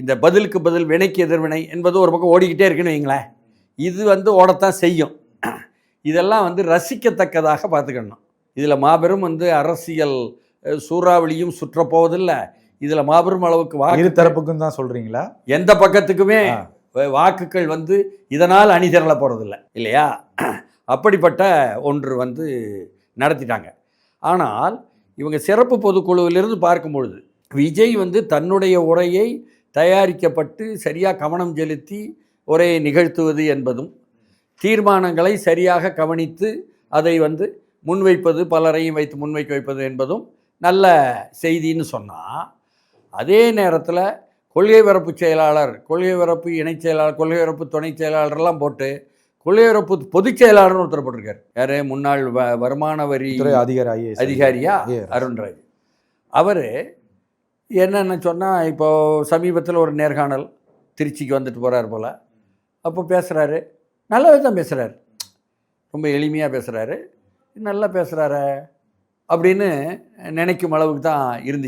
இந்த பதிலுக்கு பதில் வினைக்கு எதிர்வினை என்பது ஒரு பக்கம் ஓடிக்கிட்டே இருக்குன்னு வைங்களேன். இது வந்து ஓடத்தான் செய்யும். இதெல்லாம் வந்து ரசிக்கத்தக்கதாக பார்த்துக்கணும். இதில் மாபெரும் வந்து அரசியல் சூறாவளியும் சுற்றப்போவதில்லை. இதில் மாபெரும் அளவுக்கு இரு வாக்கு தரப்புக்கும் தான் சொல்றீங்களா? எந்த பக்கத்துக்குமே வாக்குகள் வந்து இதனால் அணி திரள போகிறதில்ல இல்லையா? அப்படிப்பட்ட ஒன்று வந்து நடத்திட்டாங்க. ஆனால் இவங்க சிறப்பு பொதுக்குழுவிலிருந்து பார்க்கும் பொழுது விஜய் வந்து தன்னுடைய உரையை தயாரிக்கப்பட்டு சரியாக கவனம் செலுத்தி உரையை நிகழ்த்துவது என்பதும் தீர்மானங்களை சரியாக கவனித்து அதை வந்து முன்வைப்பது பலரையும் வைத்து முன்வைக்க வைப்பது என்பதும் நல்ல செய்தின்னு சொன்னால் அதே நேரத்தில் கொள்கை பரப்பு செயலாளர் கொள்கை பரப்பு இணைச் செயலாளர் கொள்கை பரப்பு துணைச் செயலாளர்லாம் போட்டு கொள்கை பரப்பு பொதுச் செயலாளர்னு ஒருத்தர் போட்டிருக்காரு. யாரு? முன்னாள் வ வருமான வரி அதிகாரி அதிகாரியா. அருண்ராஜ். அவர் என்னென்னு சொன்னால் இப்போது சமீபத்தில் ஒரு நேர்காணல் திருச்சிக்கு வந்துட்டு போகிறார் போல். அப்போ பேசுகிறாரு நல்லாவே தான் பேசுகிறாரு ரொம்ப எளிமையாக பேசுகிறாரு நல்லா பேசுகிறாரு அப்படின்னு நினைக்கும் அளவுக்கு தான் இருந்துச்சு.